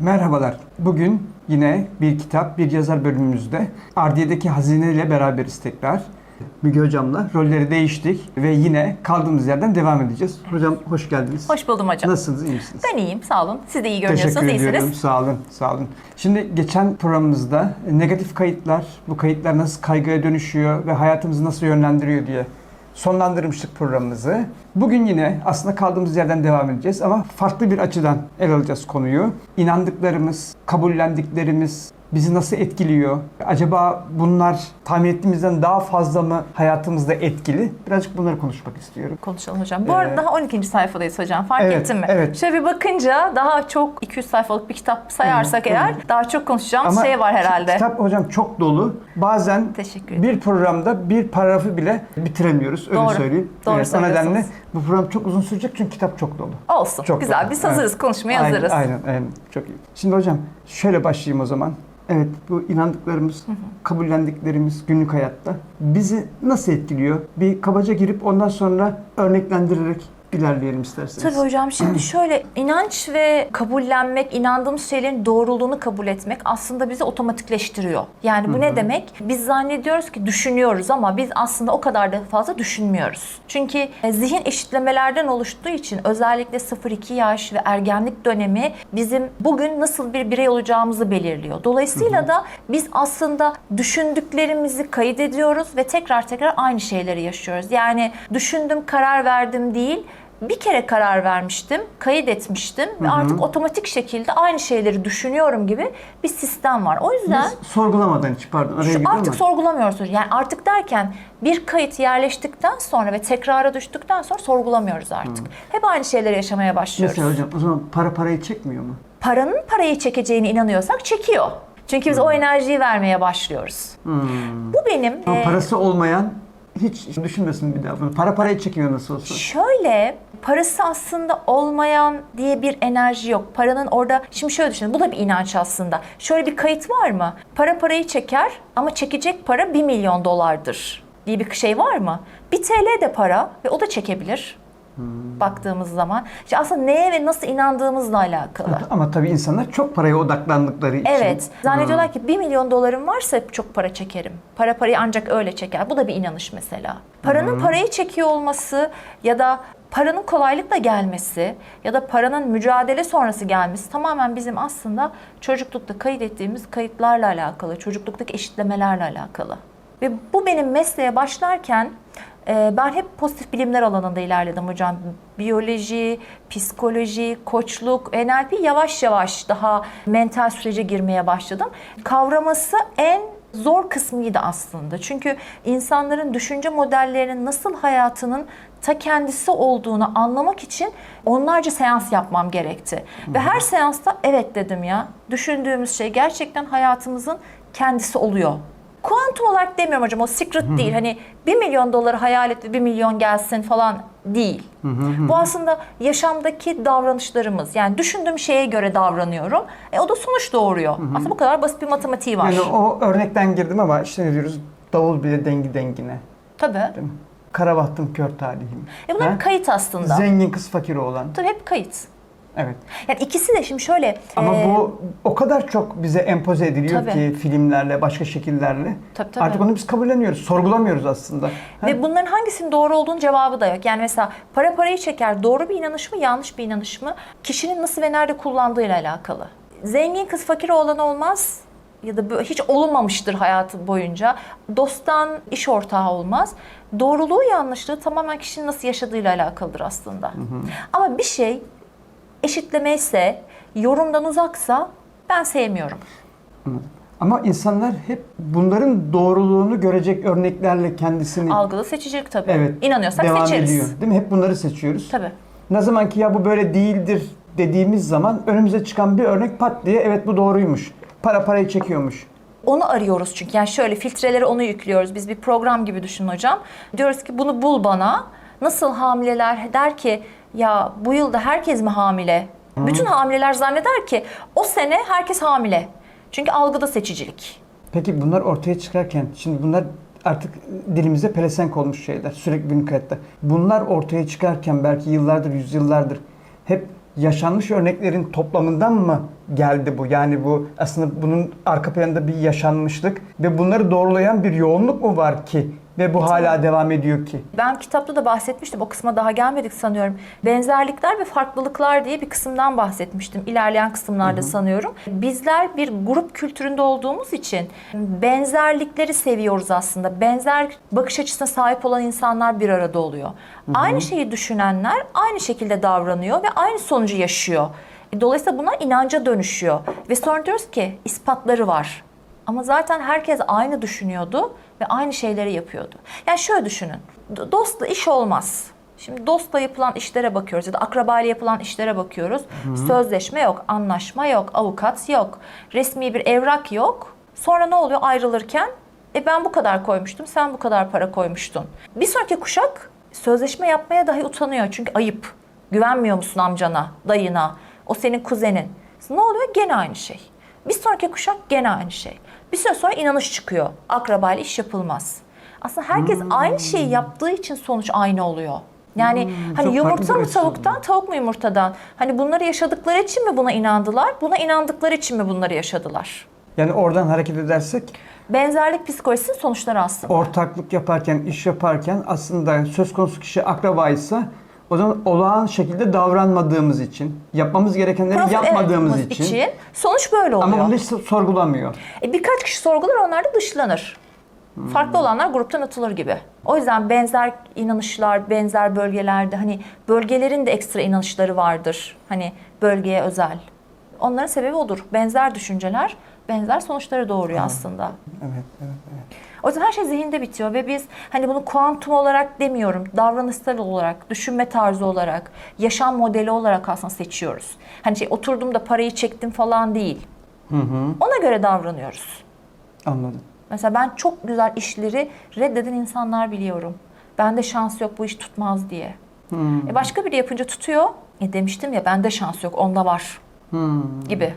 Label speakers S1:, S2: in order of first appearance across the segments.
S1: Merhabalar. Bugün yine bir kitap, bir yazar bölümümüzde Ardiye'deki Hazine ile beraberiz tekrar. Müge Hocam'la rolleri değiştik ve yine kaldığımız yerden devam edeceğiz. Hocam hoş geldiniz.
S2: Hoş buldum hocam.
S1: Nasılsınız, iyi misiniz?
S2: Ben iyiyim, sağ olun. Siz de iyi görünüyorsunuz,
S1: Teşekkür ediyorum.
S2: iyisiniz.
S1: Sağ olun, sağ olun. Şimdi geçen programımızda negatif kayıtlar, bu kayıtlar nasıl kaygıya dönüşüyor ve hayatımızı nasıl yönlendiriyor diye sonlandırmıştık programımızı. Bugün yine aslında kaldığımız yerden devam edeceğiz ama farklı bir açıdan ele alacağız konuyu. İnandıklarımız, kabullendiklerimiz bizi nasıl etkiliyor? Acaba bunlar tahmin ettiğimizden daha fazla mı hayatımızda etkili? Birazcık bunları konuşmak istiyorum.
S2: Konuşalım hocam. Bu
S1: Ee,
S2: arada daha 12. sayfadayız hocam. Fark
S1: evet,
S2: ettin mi?
S1: evet.
S2: Şöyle bir bakınca daha çok 200 sayfalık bir kitap sayarsak
S1: hı,
S2: eğer daha çok konuşacağımız şey var herhalde.
S1: Kitap hocam çok dolu. Bazen
S2: Teşekkür
S1: bir programda bir paragrafı bile bitiremiyoruz. Öyle
S2: Doğru.
S1: söyleyeyim.
S2: Doğru
S1: Evet, o nedenle bu program çok uzun sürecek çünkü kitap çok dolu.
S2: Olsun.
S1: Çok
S2: Güzel.
S1: doğru.
S2: Biz hazırız. Konuşmaya
S1: aynen,
S2: hazırız.
S1: Aynen, aynen. Çok iyi. Şimdi hocam şöyle başlayayım o zaman. Evet bu inandıklarımız, kabullendiklerimiz günlük hayatta bizi nasıl etkiliyor? Bir kabaca girip ondan sonra örneklendirerek ilerleyelim isterseniz.
S2: Tabii hocam şimdi şöyle inanç ve kabullenmek, inandığımız şeylerin doğruluğunu kabul etmek aslında bizi otomatikleştiriyor. Yani bu ne demek? Biz zannediyoruz ki düşünüyoruz ama biz aslında o kadar da fazla düşünmüyoruz. Çünkü e, zihin eşitlemelerden oluştuğu için özellikle 0-2 yaş ve ergenlik dönemi bizim bugün nasıl bir birey olacağımızı belirliyor. Dolayısıyla da biz aslında düşündüklerimizi kaydediyoruz ve tekrar tekrar aynı şeyleri yaşıyoruz. Yani düşündüm, karar verdim değil, bir kere karar vermiştim, kayıt etmiştim ve artık otomatik şekilde aynı şeyleri düşünüyorum gibi bir sistem var. O yüzden
S1: Biz sorgulamadan hiç pardon araya girdim
S2: artık
S1: ama.
S2: sorgulamıyoruz. Yani artık derken bir kayıt yerleştikten sonra ve tekrara düştükten sonra sorgulamıyoruz artık. Hep aynı şeyleri yaşamaya başlıyoruz.
S1: Mesela hocam o zaman para parayı çekmiyor mu?
S2: Paranın parayı çekeceğine inanıyorsak çekiyor. Çünkü biz o enerjiyi vermeye başlıyoruz. Bu benim
S1: Ama
S2: e,
S1: parası olmayan hiç düşünmesin bir daha bunu. Para parayı çekiyor nasıl olsa.
S2: Şöyle parası aslında olmayan diye bir enerji yok. Paranın orada şimdi şöyle düşünün bu da bir inanç aslında. Şöyle bir kayıt var mı? Para parayı çeker ama çekecek para 1 milyon dolardır diye bir şey var mı? 1 TL de para ve o da çekebilir. Baktığımız zaman. İşte aslında neye ve nasıl inandığımızla alakalı.
S1: Ama tabii insanlar çok paraya odaklandıkları için.
S2: Evet. Zannediyorlar ki 1 milyon dolarım varsa hep çok para çekerim. Para parayı ancak öyle çeker. Bu da bir inanış mesela. Paranın parayı çekiyor olması ya da paranın kolaylıkla gelmesi ya da paranın mücadele sonrası gelmesi tamamen bizim aslında çocuklukta kaydettiğimiz kayıtlarla alakalı, çocukluktaki eşitlemelerle alakalı. Ve bu benim mesleğe başlarken ben hep pozitif bilimler alanında ilerledim hocam. Biyoloji, psikoloji, koçluk, NLP yavaş yavaş daha mental sürece girmeye başladım. Kavraması en zor kısmıydı aslında. Çünkü insanların düşünce modellerinin nasıl hayatının ta kendisi olduğunu anlamak için onlarca seans yapmam gerekti. Ve her seansta evet dedim ya. Düşündüğümüz şey gerçekten hayatımızın kendisi oluyor. Kuantum olarak demiyorum hocam o secret değil. Hani 1 milyon doları hayal et ve 1 milyon gelsin falan değil. Bu aslında yaşamdaki davranışlarımız. Yani düşündüğüm şeye göre davranıyorum. E, o da sonuç doğuruyor. Aslında bu kadar basit bir matematiği var.
S1: Yani o örnekten girdim ama işte ne diyoruz? Davul bile dengi dengine.
S2: Tabii.
S1: Değil mi? Kara bahtım kör talihim.
S2: E bunlar
S1: Ha?
S2: kayıt aslında.
S1: Zengin kız fakir oğlan.
S2: Tabii hep kayıt.
S1: Evet.
S2: Yani ikisi de şimdi şöyle.
S1: Ama
S2: e,
S1: bu o kadar çok bize empoze ediliyor
S2: Tabii.
S1: ki filmlerle, başka şekillerle.
S2: Tabii, tabii.
S1: Artık onu biz kabulleniyoruz, sorgulamıyoruz aslında. Ha?
S2: Ve bunların hangisinin doğru olduğunun cevabı da yok. Yani mesela para parayı çeker doğru bir inanış mı yanlış bir inanış mı? Kişinin nasıl ve nerede kullandığıyla alakalı. Zengin kız fakir olan olmaz ya da hiç olunmamıştır hayatı boyunca. Dosttan iş ortağı olmaz. Doğruluğu yanlışlığı tamamen kişinin nasıl yaşadığıyla alakalıdır aslında. Ama bir şey eşitleme ise, yorumdan uzaksa ben sevmiyorum.
S1: Ama insanlar hep bunların doğruluğunu görecek örneklerle kendisini
S2: Algılı seçicilik tabii.
S1: evet
S2: İnanıyorsak
S1: devam
S2: seçeriz.
S1: ediyor. Değil mi? Hep bunları seçiyoruz.
S2: Tabii.
S1: Ne zaman ki ya bu böyle değildir dediğimiz zaman önümüze çıkan bir örnek pat diye evet bu doğruymuş. Para parayı çekiyormuş.
S2: Onu arıyoruz çünkü. Yani şöyle filtreleri onu yüklüyoruz. Biz bir program gibi düşünün hocam. Diyoruz ki bunu bul bana. Nasıl hamileler der ki ya bu yılda herkes mi hamile? Bütün hamileler zanneder ki o sene herkes hamile. Çünkü algıda seçicilik.
S1: Peki bunlar ortaya çıkarken şimdi bunlar artık dilimize pelesenk olmuş şeyler sürekli günlük hayatta. Bunlar ortaya çıkarken belki yıllardır, yüzyıllardır hep yaşanmış örneklerin toplamından mı geldi bu? Yani bu aslında bunun arka planında bir yaşanmışlık ve bunları doğrulayan bir yoğunluk mu var ki ve bu hala devam ediyor ki?
S2: Ben kitapta da bahsetmiştim. O kısma daha gelmedik sanıyorum. Benzerlikler ve farklılıklar diye bir kısımdan bahsetmiştim. İlerleyen kısımlarda sanıyorum. Bizler bir grup kültüründe olduğumuz için benzerlikleri seviyoruz aslında. Benzer bakış açısına sahip olan insanlar bir arada oluyor. Aynı şeyi düşünenler aynı şekilde davranıyor ve aynı sonucu yaşıyor. Dolayısıyla bunlar inanca dönüşüyor. Ve sonra diyoruz ki ispatları var. Ama zaten herkes aynı düşünüyordu ve aynı şeyleri yapıyordu. Yani şöyle düşünün. do- Dostla iş olmaz. Şimdi dostla yapılan işlere bakıyoruz ya da akrabayla yapılan işlere bakıyoruz. Sözleşme yok, anlaşma yok, avukat yok, resmi bir evrak yok. Sonra ne oluyor ayrılırken? E ben bu kadar koymuştum, sen bu kadar para koymuştun. Bir sonraki kuşak sözleşme yapmaya dahi utanıyor çünkü ayıp. Güvenmiyor musun amcana, dayına, o senin kuzenin. Ne oluyor? Gene aynı şey. Bir sonraki kuşak gene aynı şey. Bir süre sonra inanış çıkıyor. Akrabayla iş yapılmaz. Aslında herkes aynı şeyi yaptığı için sonuç aynı oluyor. Yani
S1: çok
S2: hani yumurta mı tavuktan, tavuk mu yumurtadan? Hani bunları yaşadıkları için mi buna inandılar? Buna inandıkları için mi bunları yaşadılar?
S1: Yani oradan hareket edersek
S2: Benzerlik psikolojisinin sonuçları aslında.
S1: ortaklık yaparken, iş yaparken aslında söz konusu kişi akrabaysa o zaman olağan şekilde davranmadığımız için, yapmamız gerekenleri
S2: Profil-
S1: yapmadığımız
S2: evet,
S1: için,
S2: sonuç böyle oluyor.
S1: ama bunu hiç sorgulamıyor.
S2: E, birkaç kişi sorgular onlar da dışlanır. Farklı olanlar gruptan atılır gibi. O yüzden benzer inanışlar, benzer bölgelerde hani bölgelerin de ekstra inanışları vardır. Hani bölgeye özel. Onların sebebi odur. Benzer düşünceler benzer sonuçları doğuruyor aslında.
S1: Evet, evet, evet.
S2: O yüzden her şey zihinde bitiyor ve biz hani bunu kuantum olarak demiyorum, davranışsal olarak, düşünme tarzı olarak, yaşam modeli olarak aslında seçiyoruz. Hani şey oturdum da parayı çektim falan değil. Ona göre davranıyoruz.
S1: Anladım.
S2: Mesela ben çok güzel işleri reddeden insanlar biliyorum. Bende şans yok bu iş tutmaz diye. E başka biri yapınca tutuyor. E demiştim ya bende şans yok onda var gibi.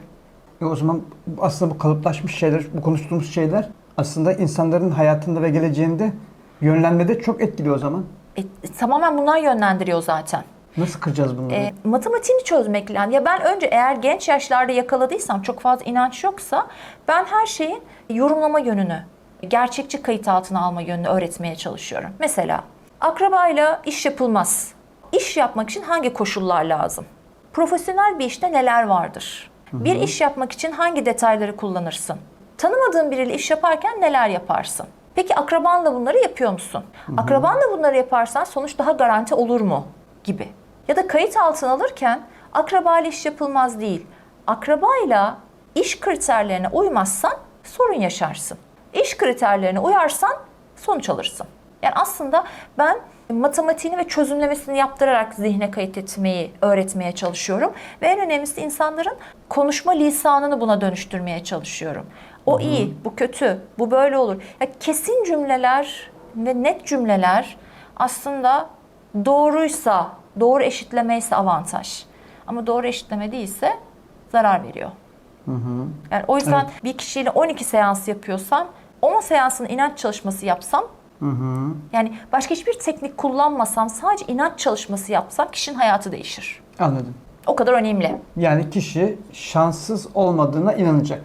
S1: E o zaman aslında bu kalıplaşmış şeyler, bu konuştuğumuz şeyler aslında insanların hayatında ve geleceğinde yönlenmede çok etkili o zaman.
S2: E, tamamen bunlar yönlendiriyor zaten.
S1: Nasıl kıracağız bunları?
S2: E, matematiğini çözmek lazım. Ya ben önce eğer genç yaşlarda yakaladıysam çok fazla inanç yoksa ben her şeyin yorumlama yönünü, gerçekçi kayıt altına alma yönünü öğretmeye çalışıyorum. Mesela akrabayla iş yapılmaz. İş yapmak için hangi koşullar lazım? Profesyonel bir işte neler vardır? Bir iş yapmak için hangi detayları kullanırsın? Tanımadığın biriyle iş yaparken neler yaparsın? Peki akrabanla bunları yapıyor musun? Akrabanla bunları yaparsan sonuç daha garanti olur mu? Gibi. Ya da kayıt altına alırken akrabayla iş yapılmaz değil. Akrabayla iş kriterlerine uymazsan sorun yaşarsın. İş kriterlerine uyarsan sonuç alırsın. Yani aslında ben matematiğini ve çözümlemesini yaptırarak zihne kayıt etmeyi öğretmeye çalışıyorum. Ve en önemlisi insanların konuşma lisanını buna dönüştürmeye çalışıyorum. O iyi, bu kötü, bu böyle olur. Ya kesin cümleler ve net cümleler aslında doğruysa, doğru eşitlemeyse avantaj. Ama doğru eşitleme değilse zarar veriyor. Yani o yüzden bir kişiyle 12 seans yapıyorsam 10 seansın inanç çalışması yapsam yani başka hiçbir teknik kullanmasam sadece inanç çalışması yapsam kişinin hayatı değişir.
S1: Anladım.
S2: O kadar önemli.
S1: Yani kişi şanssız olmadığına inanacak.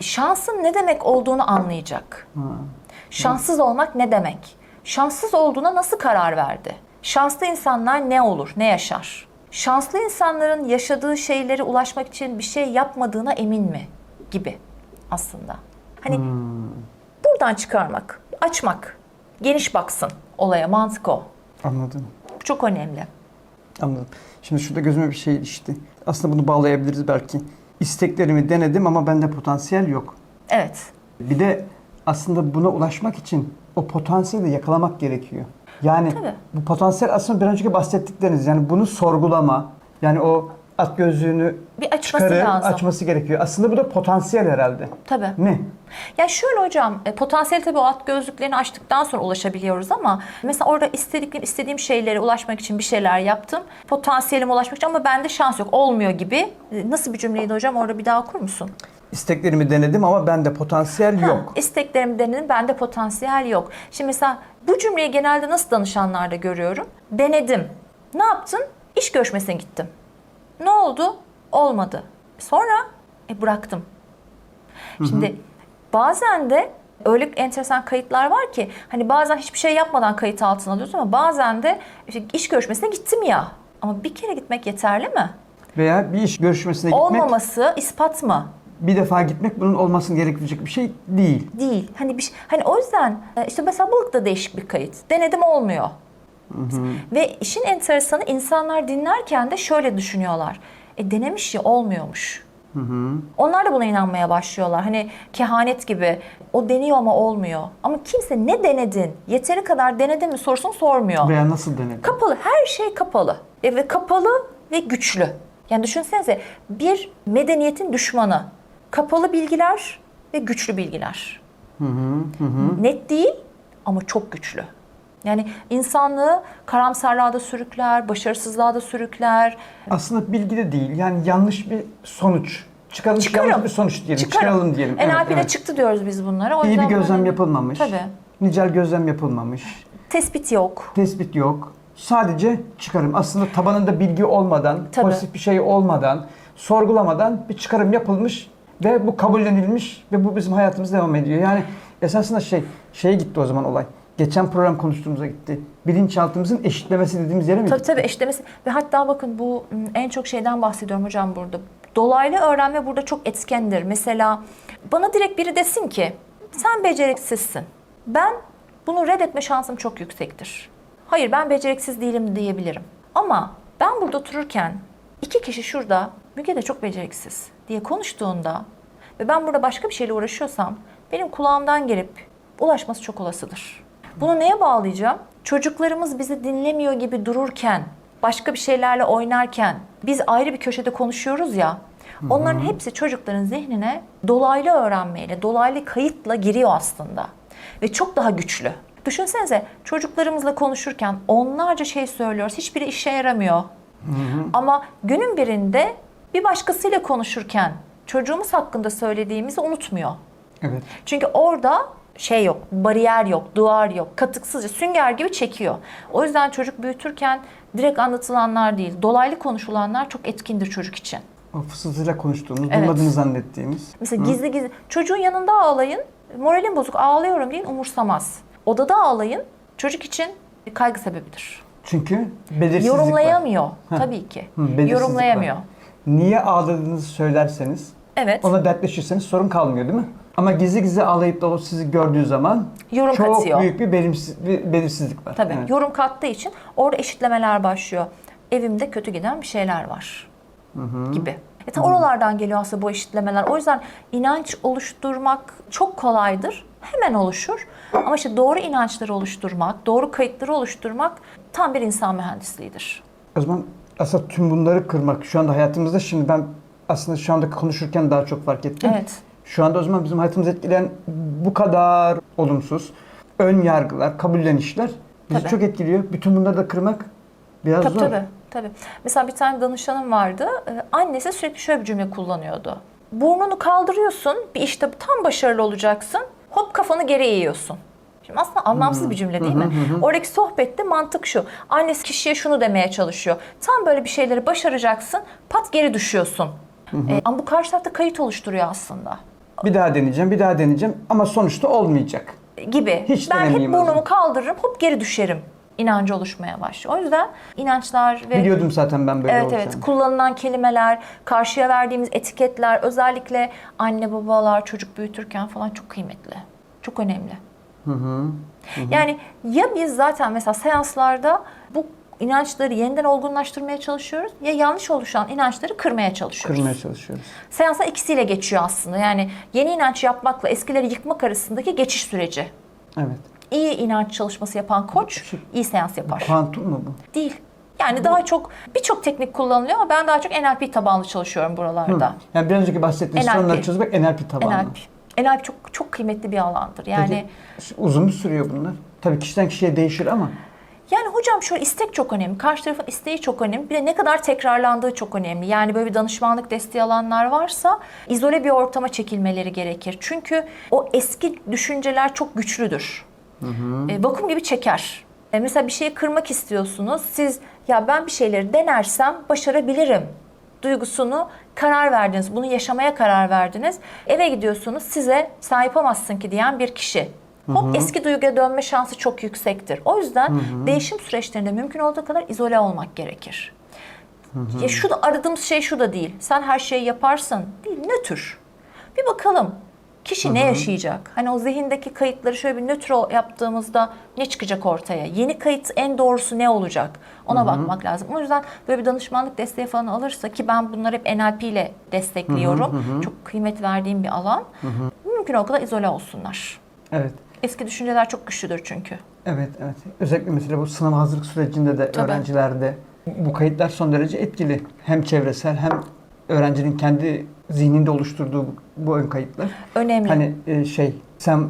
S2: Şansın ne demek olduğunu anlayacak. Şanssız olmak ne demek? Şanssız olduğuna nasıl karar verdi? Şanslı insanlar ne olur, ne yaşar? Şanslı insanların yaşadığı şeylere ulaşmak için bir şey yapmadığına emin mi? Gibi aslında. Hani buradan çıkarmak, açmak, geniş baksın olaya, mantık o.
S1: Anladım.
S2: Bu çok önemli.
S1: Anladım. Şimdi şurada gözüme bir şey ilişti. Aslında bunu bağlayabiliriz belki. İsteklerimi denedim ama bende potansiyel yok.
S2: Evet.
S1: Bir de aslında buna ulaşmak için o potansiyeli yakalamak gerekiyor. Yani
S2: Tabii.
S1: bu potansiyel aslında bir önceki bahsettikleriniz. Yani bunu sorgulama. Yani o at gözlüğünü
S2: Bir açması
S1: çıkarı
S2: lazım.
S1: açması gerekiyor. Aslında bu da potansiyel herhalde.
S2: Tabii.
S1: Mi?
S2: Ya şöyle hocam, e, potansiyel tabii o at gözlüklerini açtıktan sonra ulaşabiliyoruz ama mesela orada istediklerim, istediğim şeylere ulaşmak için bir şeyler yaptım. Potansiyelime ulaşmak için ama bende şans yok, olmuyor gibi. E, Nasıl bir cümleydi hocam? Orada bir daha okur musun?
S1: İsteklerimi denedim ama bende potansiyel yok.
S2: Ha, isteklerimi denedim, bende potansiyel yok. Şimdi mesela bu cümleyi genelde nasıl danışanlarda görüyorum? Denedim. Ne yaptın? İş görüşmesine gittim. Ne oldu? Olmadı. Sonra e, bıraktım. Şimdi bazen de öyle enteresan kayıtlar var ki hani bazen hiçbir şey yapmadan kayıt altına alıyorsun ama bazen de işte iş görüşmesine gittim ya. Ama bir kere gitmek yeterli mi?
S1: Veya bir iş görüşmesine gitmek,
S2: Olmaması ispat mı?
S1: bir defa gitmek bunun olmasını gerektirecek bir şey değil.
S2: Değil. Hani bir şey- hani o yüzden e, işte mesela balık da değişik bir kayıt. Denedim olmuyor. Ve işin enteresanı insanlar dinlerken de şöyle düşünüyorlar. E denemiş ya olmuyormuş. Onlar da buna inanmaya başlıyorlar. Hani kehanet gibi o deniyor ama olmuyor. Ama kimse ne denedin, yeteri kadar denedin mi sorusunu sormuyor.
S1: Veya nasıl denedin?
S2: Kapalı, her şey kapalı. E, ve kapalı ve güçlü. Yani düşünsenize bir medeniyetin düşmanı. Kapalı bilgiler ve güçlü bilgiler. Net değil ama çok güçlü. Yani insanlığı karamsarlığa da sürükler, başarısızlığa da sürükler.
S1: Aslında bilgi de değil. Yani yanlış bir sonuç. Çıkarılmış
S2: Çıkarım.
S1: yanlış bir sonuç diyelim.
S2: Çıkarım.
S1: Çıkaralım diyelim. Evet,
S2: NLP'de
S1: evet.
S2: çıktı diyoruz biz bunlara. O
S1: İyi bir gözlem
S2: böyle-
S1: yapılmamış.
S2: Tabii.
S1: Nicel gözlem yapılmamış.
S2: Tespit yok.
S1: Tespit yok. Sadece çıkarım. Aslında tabanında bilgi olmadan,
S2: Tabii.
S1: pozitif bir şey olmadan, sorgulamadan bir çıkarım yapılmış ve bu kabullenilmiş ve bu bizim hayatımız devam ediyor. Yani esasında şey, şeye gitti o zaman olay. Geçen program konuştuğumuza gitti. Bilinçaltımızın eşitlemesi dediğimiz yere mi
S2: Tabii tabii eşlemesi ve hatta bakın bu en çok şeyden bahsediyorum hocam burada. Dolaylı öğrenme burada çok etkendir. Mesela bana direkt biri desin ki sen beceriksizsin. Ben bunu reddetme şansım çok yüksektir. Hayır ben beceriksiz değilim diyebilirim. Ama ben burada otururken iki kişi şurada Müge de çok beceriksiz diye konuştuğunda ve ben burada başka bir şeyle uğraşıyorsam benim kulağımdan gelip ulaşması çok olasıdır. Bunu neye bağlayacağım? Çocuklarımız bizi dinlemiyor gibi dururken, başka bir şeylerle oynarken biz ayrı bir köşede konuşuyoruz ya. Onların hepsi çocukların zihnine dolaylı öğrenmeyle, dolaylı kayıtla giriyor aslında. Ve çok daha güçlü. Düşünsenize çocuklarımızla konuşurken onlarca şey söylüyoruz. Hiçbiri işe yaramıyor. Ama günün birinde bir başkasıyla konuşurken çocuğumuz hakkında söylediğimizi unutmuyor.
S1: Evet.
S2: Çünkü orada şey yok, bariyer yok, duvar yok. Katıksızca sünger gibi çekiyor. O yüzden çocuk büyütürken direkt anlatılanlar değil, dolaylı konuşulanlar çok etkindir çocuk için.
S1: O fısıltıyla konuştuğumuz,
S2: Evet.
S1: duymadığını zannettiğimiz.
S2: Mesela gizli gizli çocuğun yanında ağlayın, moralim bozuk ağlıyorum deyin umursamaz. Odada ağlayın çocuk için kaygı sebebidir.
S1: Çünkü belirsizlik var.
S2: Yorumlayamıyor tabii ki.
S1: Hı,
S2: Yorumlayamıyor.
S1: var. Niye ağladığınızı söylerseniz,
S2: Evet.
S1: ona dertleşirseniz sorun kalmıyor değil mi? Ama gizli gizli ağlayıp da o sizi gördüğü zaman
S2: Yorum
S1: çok
S2: katıyor.
S1: büyük bir, belimsiz, bir belirsizlik var.
S2: Tabii
S1: Evet.
S2: yorum kattığı için orada eşitlemeler başlıyor. Evimde kötü giden bir şeyler var gibi. E ta oralardan geliyor aslında bu eşitlemeler. O yüzden inanç oluşturmak çok kolaydır. Hemen oluşur. Ama işte doğru inançları oluşturmak, doğru kayıtları oluşturmak tam bir insan mühendisliğidir.
S1: O zaman aslında tüm bunları kırmak şu anda hayatımızda şimdi ben aslında şu anda konuşurken daha çok fark ettim.
S2: Evet.
S1: Şu anda o zaman bizim hayatımızı etkileyen bu kadar olumsuz ön yargılar, kabullenişler bizi
S2: Tabii.
S1: çok etkiliyor. Bütün bunları da kırmak biraz
S2: Tabii
S1: zor.
S2: tabii. tabii. Mesela bir tane danışanım vardı. Ee, Annesi sürekli şöyle bir cümle kullanıyordu. Burnunu kaldırıyorsun, bir işte tam başarılı olacaksın. Hop kafanı geri eğiyorsun. Şimdi aslında anlamsız bir cümle değil mi? Oradaki sohbette mantık şu. Annesi kişiye şunu demeye çalışıyor. Tam böyle bir şeyleri başaracaksın, pat geri düşüyorsun. Ee, ama bu karşı tarafta kayıt oluşturuyor aslında.
S1: Bir daha deneyeceğim, bir daha deneyeceğim ama sonuçta olmayacak.
S2: gibi.
S1: Hiç
S2: ben hep
S1: denemeyeyim o
S2: burnumu
S1: zaman.
S2: kaldırırım, hop geri düşerim. İnancı oluşmaya başlıyor. O yüzden inançlar ve
S1: Biliyordum zaten ben böyle
S2: Evet
S1: olacağını.
S2: evet kullanılan kelimeler, karşıya verdiğimiz etiketler özellikle anne babalar çocuk büyütürken falan çok kıymetli. Çok önemli. Yani ya biz zaten mesela seanslarda bu inançları yeniden olgunlaştırmaya çalışıyoruz ya yanlış oluşan inançları kırmaya çalışıyoruz.
S1: Kırmaya çalışıyoruz.
S2: Seanslar ikisiyle geçiyor aslında. Yani yeni inanç yapmakla eskileri yıkmak arasındaki geçiş süreci.
S1: Evet.
S2: İyi inanç çalışması yapan koç iyi seans yapar.
S1: Kuantum mu bu?
S2: Değil. Yani daha çok birçok teknik kullanılıyor ama ben daha çok NLP tabanlı çalışıyorum buralarda.
S1: Yani bir önceki bahsettiğiniz
S2: NLP.
S1: sorunları çözmek NLP tabanlı.
S2: NLP. NLP çok çok kıymetli bir alandır. Yani
S1: Peki, uzun mu sürüyor bunlar? Tabii kişiden kişiye değişir ama
S2: yani hocam şöyle istek çok önemli. Karşı tarafın isteği çok önemli. Bir de ne kadar tekrarlandığı çok önemli. Yani böyle bir danışmanlık desteği alanlar varsa izole bir ortama çekilmeleri gerekir. Çünkü o eski düşünceler çok güçlüdür. E, vakum gibi çeker. E, mesela bir şeyi kırmak istiyorsunuz. Siz ya ben bir şeyleri denersem başarabilirim duygusunu karar verdiniz. Bunu yaşamaya karar verdiniz. Eve gidiyorsunuz size sen yapamazsın ki diyen bir kişi. Hop eski duyguya dönme şansı çok yüksektir. O yüzden değişim süreçlerinde mümkün olduğu kadar izole olmak gerekir. Ya şu da aradığımız şey şu da değil. Sen her şeyi yaparsın. Değil, nötr. Bir bakalım kişi ne yaşayacak? Hani o zihindeki kayıtları şöyle bir nötr yaptığımızda ne çıkacak ortaya? Yeni kayıt en doğrusu ne olacak? Ona bakmak lazım. O yüzden böyle bir danışmanlık desteği falan alırsa ki ben bunları hep NLP ile destekliyorum. Çok kıymet verdiğim bir alan. Mümkün olduğu kadar izole olsunlar.
S1: Evet.
S2: Eski düşünceler çok güçlüdür çünkü.
S1: Evet, evet. Özellikle mesela bu sınav hazırlık sürecinde de
S2: Tabii.
S1: öğrencilerde bu kayıtlar son derece etkili. Hem çevresel hem öğrencinin kendi zihninde oluşturduğu bu ön kayıtlar.
S2: Önemli.
S1: Hani e, şey sen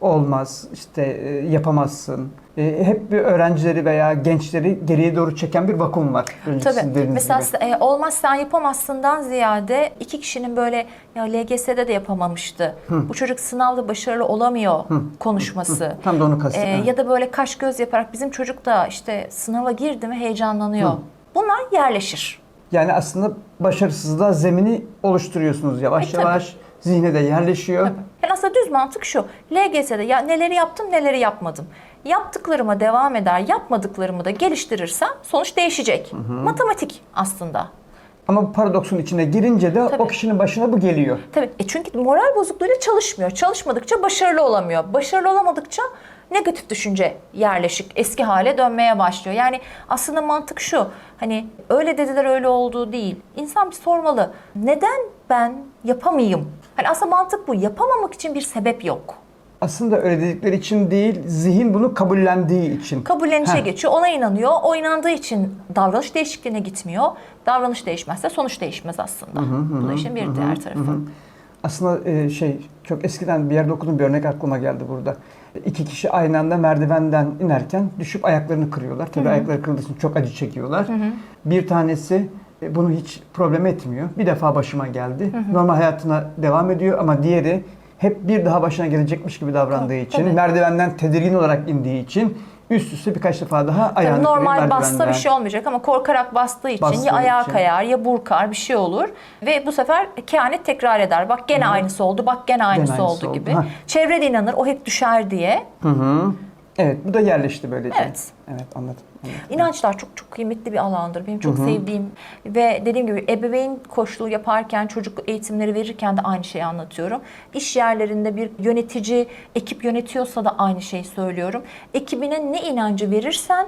S1: olmaz, işte e, yapamazsın. E, hep bir öğrencileri veya gençleri geriye doğru çeken bir vakum var.
S2: Tabii. Mesela
S1: gibi.
S2: e, olmaz sen yapamazsından ziyade iki kişinin böyle ya LGS'de de yapamamıştı. Bu çocuk sınavda başarılı olamıyor konuşması.
S1: Tam da onu kastettim.
S2: E,
S1: evet.
S2: ya da böyle kaş göz yaparak bizim çocuk da işte sınava girdi mi heyecanlanıyor. Bunlar yerleşir.
S1: Yani aslında başarısızlığa zemini oluşturuyorsunuz yavaş
S2: E, tabii.
S1: yavaş. Zihne de yerleşiyor.
S2: Yani aslında düz mantık şu. LGS'de ya neleri yaptım neleri yapmadım. Yaptıklarıma devam eder, yapmadıklarımı da geliştirirsem sonuç değişecek. Matematik aslında.
S1: Ama bu paradoksun içine girince de
S2: Tabii.
S1: o kişinin başına bu geliyor.
S2: Tabii. E çünkü moral bozukluğuyla çalışmıyor. Çalışmadıkça başarılı olamıyor. Başarılı olamadıkça negatif düşünce yerleşik, eski hale dönmeye başlıyor. Yani aslında mantık şu. Hani öyle dediler öyle olduğu değil. İnsan bir sormalı. Neden ben yapamayayım? Hani aslında mantık bu. Yapamamak için bir sebep yok.
S1: Aslında öyle dedikleri için değil, zihin bunu kabullendiği için.
S2: Kabullenişe
S1: Heh.
S2: geçiyor. Ona inanıyor. O inandığı için davranış değişikliğine gitmiyor. Davranış değişmezse sonuç değişmez aslında. Bu da işin bir diğer tarafı.
S1: Aslında e, şey çok eskiden bir yerde okuduğum bir örnek aklıma geldi burada. İki kişi aynı anda merdivenden inerken düşüp ayaklarını kırıyorlar. Tabii ayakları kırıldığı için çok acı çekiyorlar. Bir tanesi e, bunu hiç problem etmiyor. Bir defa başıma geldi. Normal hayatına devam ediyor ama diğeri hep bir daha başına gelecekmiş gibi davrandığı için,
S2: tabii.
S1: merdivenden tedirgin olarak indiği için üst üste birkaç defa daha ayağını
S2: Tabii normal bassa bir şey olmayacak ama korkarak bastığı için
S1: Bastığı
S2: ya ayağa
S1: için.
S2: kayar ya burkar bir şey olur. Ve bu sefer kehanet tekrar eder. Bak gene aynısı oldu, bak gene aynısı,
S1: aynısı
S2: oldu
S1: oldu.
S2: gibi.
S1: Ha.
S2: Çevre de inanır o hep düşer diye.
S1: Hı hı. Evet bu da yerleşti böylece.
S2: Evet.
S1: Evet anladım. anladım.
S2: İnançlar çok çok kıymetli bir alandır. Benim çok sevdiğim ve dediğim gibi ebeveyn koçluğu yaparken, çocuk eğitimleri verirken de aynı şeyi anlatıyorum. İş yerlerinde bir yönetici ekip yönetiyorsa da aynı şeyi söylüyorum. Ekibine ne inancı verirsen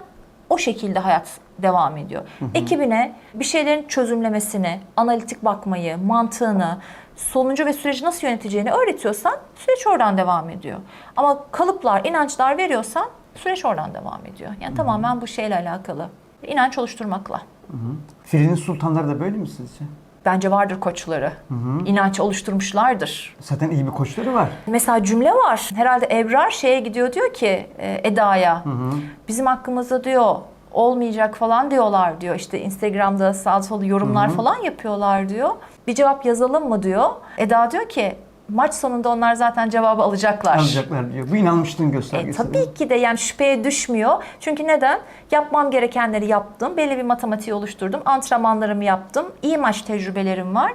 S2: o şekilde hayat devam ediyor. Ekibine bir şeylerin çözümlemesini, analitik bakmayı, mantığını, sonucu ve süreci nasıl yöneteceğini öğretiyorsan süreç oradan devam ediyor. Ama kalıplar, inançlar veriyorsan süreç oradan devam ediyor. Yani tamamen bu şeyle alakalı. İnanç oluşturmakla.
S1: Filinin sultanları da böyle mi sizce?
S2: Bence vardır koçları. İnanç oluşturmuşlardır.
S1: Zaten iyi bir koçları var.
S2: Mesela cümle var. Herhalde Ebrar şeye gidiyor diyor ki e, Eda'ya. Bizim hakkımızda diyor olmayacak falan diyorlar diyor. İşte Instagram'da sağ solu yorumlar falan yapıyorlar diyor. Bir cevap yazalım mı diyor. Eda diyor ki maç sonunda onlar zaten cevabı alacaklar.
S1: Alacaklar diyor. Bu inanmışlığın
S2: E,
S1: göstergesi.
S2: tabii ki de yani şüpheye düşmüyor. Çünkü neden? Yapmam gerekenleri yaptım. Belli bir matematiği oluşturdum. Antrenmanlarımı yaptım. iyi maç tecrübelerim var.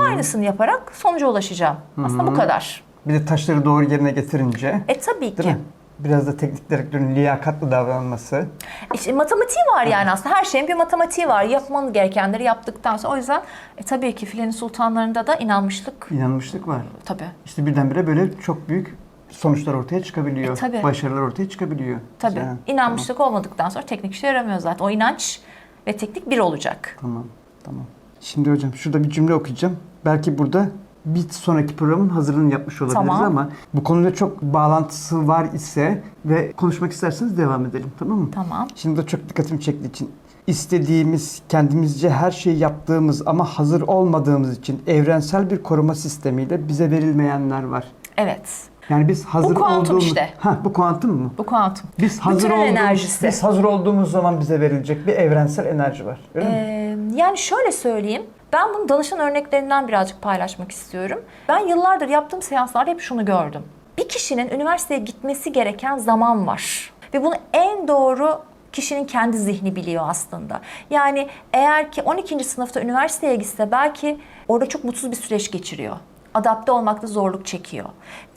S2: Aynısını yaparak sonuca ulaşacağım. Aslında bu kadar.
S1: Bir de taşları doğru yerine getirince
S2: E tabii ki.
S1: mi? Biraz da teknik direktörün liyakatlı davranması.
S2: İşte matematiği var yani aslında. Her şeyin bir matematiği var. Yapman gerekenleri yaptıktan sonra. O yüzden e, tabii ki filenin sultanlarında da inanmışlık.
S1: inanmışlık var.
S2: Tabii.
S1: İşte birdenbire böyle çok büyük sonuçlar ortaya çıkabiliyor.
S2: E, tabii.
S1: Başarılar ortaya çıkabiliyor.
S2: Tabii.
S1: Güzel.
S2: İnanmışlık olmadıktan sonra teknik işe yaramıyor zaten. O inanç ve teknik bir olacak.
S1: Tamam, tamam. Şimdi hocam şurada bir cümle okuyacağım. Belki burada bir sonraki programın hazırlığını yapmış olabiliriz
S2: Tamam.
S1: ama bu konuyla çok bağlantısı var ise ve konuşmak isterseniz devam edelim tamam mı?
S2: Tamam.
S1: Şimdi de çok dikkatimi çektiği için istediğimiz, kendimizce her şeyi yaptığımız ama hazır olmadığımız için evrensel bir koruma sistemiyle bize verilmeyenler var.
S2: Evet.
S1: Yani biz hazır
S2: kuantum
S1: olduğumuz...
S2: işte.
S1: Ha, bu kuantum mu?
S2: Bu kuantum.
S1: Biz hazır
S2: Bütünün
S1: olduğumuz,
S2: enerjisi.
S1: Biz hazır olduğumuz zaman bize verilecek bir evrensel enerji var. Öyle mi?
S2: Ee, yani şöyle söyleyeyim. Ben bunu danışan örneklerinden birazcık paylaşmak istiyorum. Ben yıllardır yaptığım seanslarda hep şunu gördüm. Bir kişinin üniversiteye gitmesi gereken zaman var. Ve bunu en doğru kişinin kendi zihni biliyor aslında. Yani eğer ki 12. sınıfta üniversiteye gitse belki orada çok mutsuz bir süreç geçiriyor adapte olmakta zorluk çekiyor.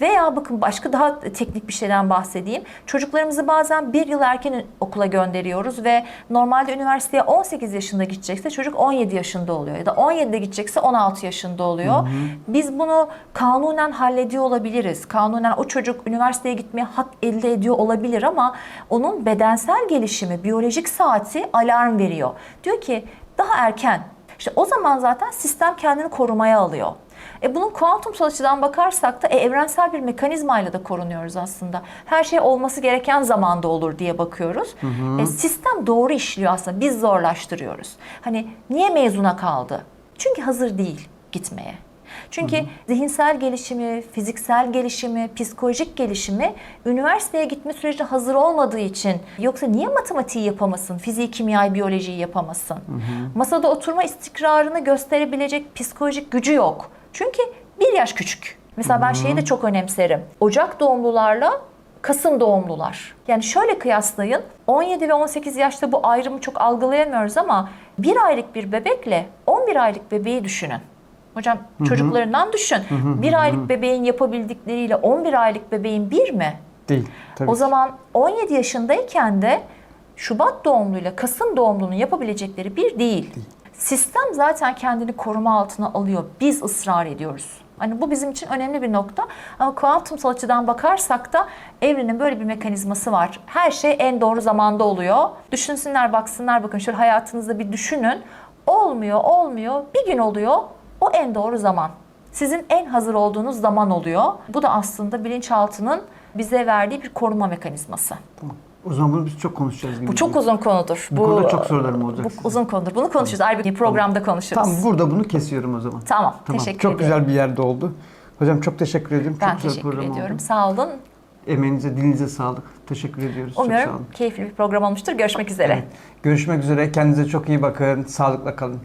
S2: Veya bakın başka daha teknik bir şeyden bahsedeyim. Çocuklarımızı bazen bir yıl erken okula gönderiyoruz ve normalde üniversiteye 18 yaşında gidecekse çocuk 17 yaşında oluyor. Ya da 17'de gidecekse 16 yaşında oluyor. Biz bunu kanunen hallediyor olabiliriz. Kanunen o çocuk üniversiteye gitmeye hak elde ediyor olabilir ama onun bedensel gelişimi, biyolojik saati alarm veriyor. Diyor ki daha erken. İşte o zaman zaten sistem kendini korumaya alıyor. E bunun kuantumsal açıdan bakarsak da e, evrensel bir mekanizmayla da korunuyoruz aslında. Her şey olması gereken zamanda olur diye bakıyoruz. E, sistem doğru işliyor aslında. Biz zorlaştırıyoruz. Hani niye mezuna kaldı? Çünkü hazır değil gitmeye. Çünkü zihinsel gelişimi, fiziksel gelişimi, psikolojik gelişimi üniversiteye gitme sürecine hazır olmadığı için yoksa niye matematiği yapamasın, fiziği, kimyayı, biyolojiyi yapamasın? Masada oturma istikrarını gösterebilecek psikolojik gücü yok. Çünkü bir yaş küçük. Mesela ben şeyi de çok önemserim. Ocak doğumlularla Kasım doğumlular. Yani şöyle kıyaslayın. 17 ve 18 yaşta bu ayrımı çok algılayamıyoruz ama bir aylık bir bebekle 11 aylık bebeği düşünün. Hocam çocuklarından düşün. Bir aylık bebeğin yapabildikleriyle 11 aylık bebeğin bir mi?
S1: Değil. Tabii
S2: O zaman 17 yaşındayken de Şubat doğumluyla Kasım doğumlunun yapabilecekleri bir değil. Sistem zaten kendini koruma altına alıyor. Biz ısrar ediyoruz. Hani bu bizim için önemli bir nokta. Ama kuantumsal açıdan bakarsak da evrenin böyle bir mekanizması var. Her şey en doğru zamanda oluyor. Düşünsünler, baksınlar, bakın şöyle hayatınızda bir düşünün. Olmuyor, olmuyor. Bir gün oluyor. O en doğru zaman. Sizin en hazır olduğunuz zaman oluyor. Bu da aslında bilinçaltının bize verdiği bir koruma mekanizması.
S1: Tamam. O zaman bunu biz çok konuşacağız.
S2: Bu çok uzun konudur.
S1: Bu konuda çok sorularım olacak
S2: Bu
S1: size.
S2: uzun konudur. Bunu konuşuruz. Ayrı bir programda konuşuruz.
S1: Tamam burada bunu kesiyorum o zaman.
S2: Tamam,
S1: Tamam.
S2: teşekkür
S1: çok
S2: ediyorum.
S1: güzel bir yerde oldu. Hocam çok teşekkür ederim.
S2: Ben
S1: çok güzel
S2: teşekkür
S1: program
S2: ediyorum.
S1: oldu.
S2: Sağ olun.
S1: Emeğinize, dilinize sağlık. Teşekkür ediyoruz. çok sağ olun.
S2: keyifli bir program olmuştur. Görüşmek üzere.
S1: Evet. Görüşmek üzere. Kendinize çok iyi bakın. Sağlıkla kalın.